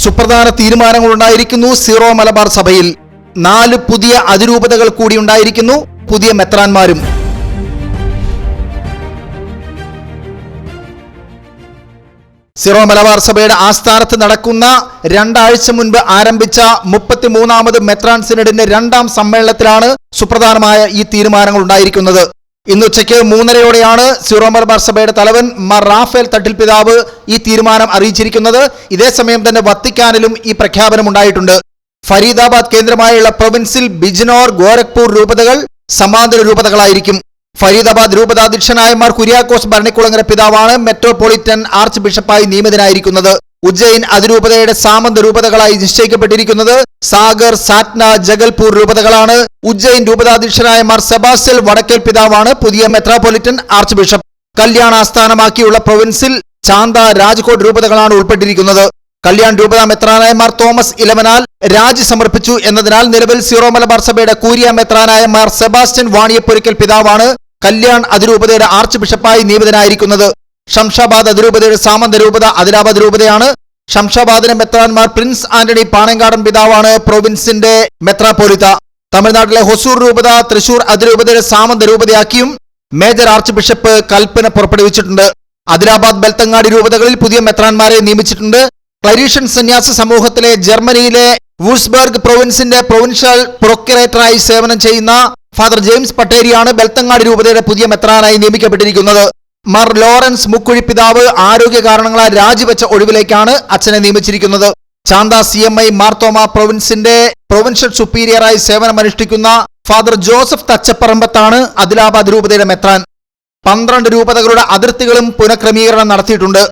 സുപ്രധാന തീരുമാനങ്ങൾ ഉണ്ടായിരിക്കുന്നു സീറോ മലബാർ സഭയിൽ. നാല് പുതിയ അതിരൂപതകൾ കൂടി ഉണ്ടായിരിക്കുന്നു പുതിയ മെത്രാന്മാരും. സിറോ മലബാർ സഭയുടെ ആസ്ഥാനത്ത് നടക്കുന്ന രണ്ടാഴ്ച മുൻപ് ആരംഭിച്ച മുപ്പത്തിമൂന്നാമത് മെത്രാൻ സിനഡിന്റെ രണ്ടാം സമ്മേളനത്തിലാണ് സുപ്രധാനമായ ഈ തീരുമാനങ്ങൾ ഉണ്ടായിരിക്കുന്നത്. ഇന്ന് ഉച്ചയ്ക്ക് മൂന്നരയോടെയാണ് സിറോ മലബാർ സഭയുടെ തലവൻ മാർ റാഫേൽ തട്ടിൽ പിതാവ് ഈ തീരുമാനം അറിയിച്ചിരിക്കുന്നത്. ഇതേസമയം തന്നെ വത്തിക്കാനിലും ഈ പ്രഖ്യാപനം ഉണ്ടായിട്ടുണ്ട്. ഫരീദാബാദ് കേന്ദ്രമായുള്ള പ്രൊവിൻസിൽ ബിജ്നോർ ഗോരഖ്പൂർ രൂപതകൾ സമാന്തര രൂപതകളായിരിക്കും. ഫരീദാബാദ് രൂപതാധ്യക്ഷനായ മാർ കുര്യാക്കോസ് ഭരണിക്കുളങ്ങര പിതാവാണ് മെട്രോപൊളിറ്റൻ ആർച്ച് ബിഷപ്പായി നിയമിതനായിരിക്കുന്നത്. ഉജ്ജയിൻ അതിരൂപതയുടെ സാമന്ത രൂപതകളായി നിശ്ചയിക്കപ്പെട്ടിരിക്കുന്നത് സാഗർ സാറ്റ്ന ജഗൽപൂർ രൂപതകളാണ്. ഉജ്ജയിൻ രൂപതാധ്യക്ഷനായ മാർ സെബാസ്റ്റ്യൽ വടക്കേൽ പിതാവാണ് പുതിയ മെത്രാപൊലിറ്റൻ ആർച്ച് ബിഷപ്പ് കല്യാണാസ്ഥാനമാക്കിയുള്ള പ്രൊവിൻസിൽ ചാന്ത രാജ്കോട്ട് രൂപതകളാണ് ഉൾപ്പെട്ടിരിക്കുന്നത്. കല്യാൺ രൂപത മെത്രാനായ മാർ തോമസ് ഇലവനാൽ രാജി സമർപ്പിച്ചു എന്നതിനാൽ നിലവിൽ സീറോ മലബാർ സഭയുടെ കൂരിയ മെത്രാനായ മാർ സെബാസ്റ്റ്യൻ വാണിയപ്പൊരിക്കൽ പിതാവാണ് കല്യാൺ അതിരൂപതയുടെ ആർച്ച് ബിഷപ്പായി നിയമിതനായിരിക്കുന്നത്. ഷംഷാബാദ് അതിരൂപതയുടെ സാമന്ത രൂപത അതിരാബാദ് രൂപതയാണ്. ഷംഷാബാദിലെ മെത്രാൻമാർ പ്രിൻസ് ആന്റണി പാണങ്കാടൻ പിതാവാണ് പ്രൊവിൻസിന്റെ മെത്രാപോലിത്ത തമിഴ്നാട്ടിലെ ഹൊസൂർ രൂപത തൃശൂർ അതിരൂപതയുടെ സാമന്ത രൂപതയാക്കിയും മേജർ ആർച്ച് ബിഷപ്പ് കൽപ്പന പുറപ്പെടുവിച്ചിട്ടുണ്ട്. അതിരാബാദ് ബെൽത്തങ്ങാടി രൂപതകളിൽ പുതിയ മെത്രാൻമാരെ നിയമിച്ചിട്ടുണ്ട്. ക്ലരീഷ്യൻ സന്യാസ സമൂഹത്തിലെ ജർമ്മനിയിലെ വൂസ്ബർഗ് പ്രൊവിൻസിന്റെ പ്രൊവിൻഷ്യൽ പ്രൊക്യുറേറ്ററായി സേവനം ചെയ്യുന്ന ഫാദർ ജെയിംസ് പട്ടേരിയാണ് ബെൽത്തങ്ങാടി രൂപതയുടെ പുതിയ മെത്രാനായി നിയമിക്കപ്പെട്ടിരിക്കുന്നത്. മർ ലോറൻസ് മുക്കുഴി പിതാവ് ആരോഗ്യ കാരണങ്ങളാൽ രാജിവെച്ച ഒഴിവിലേക്കാണ് അച്ഛനെ നിയമിച്ചിരിക്കുന്നത്. Chanda C M I Marthoma പ്രൊവിൻസിന്റെ provincial സുപ്പീരിയറായി സേവനമനുഷ്ഠിക്കുന്ന ഫാദർ ജോസഫ് തച്ചപ്പറമ്പത്താണ് അദിലാബാദ് രൂപതയുടെ മെത്രാൻ പന്ത്രണ്ട് രൂപതകളുടെ അതിർത്തികളും പുനഃക്രമീകരണം നടത്തിയിട്ടുണ്ട്.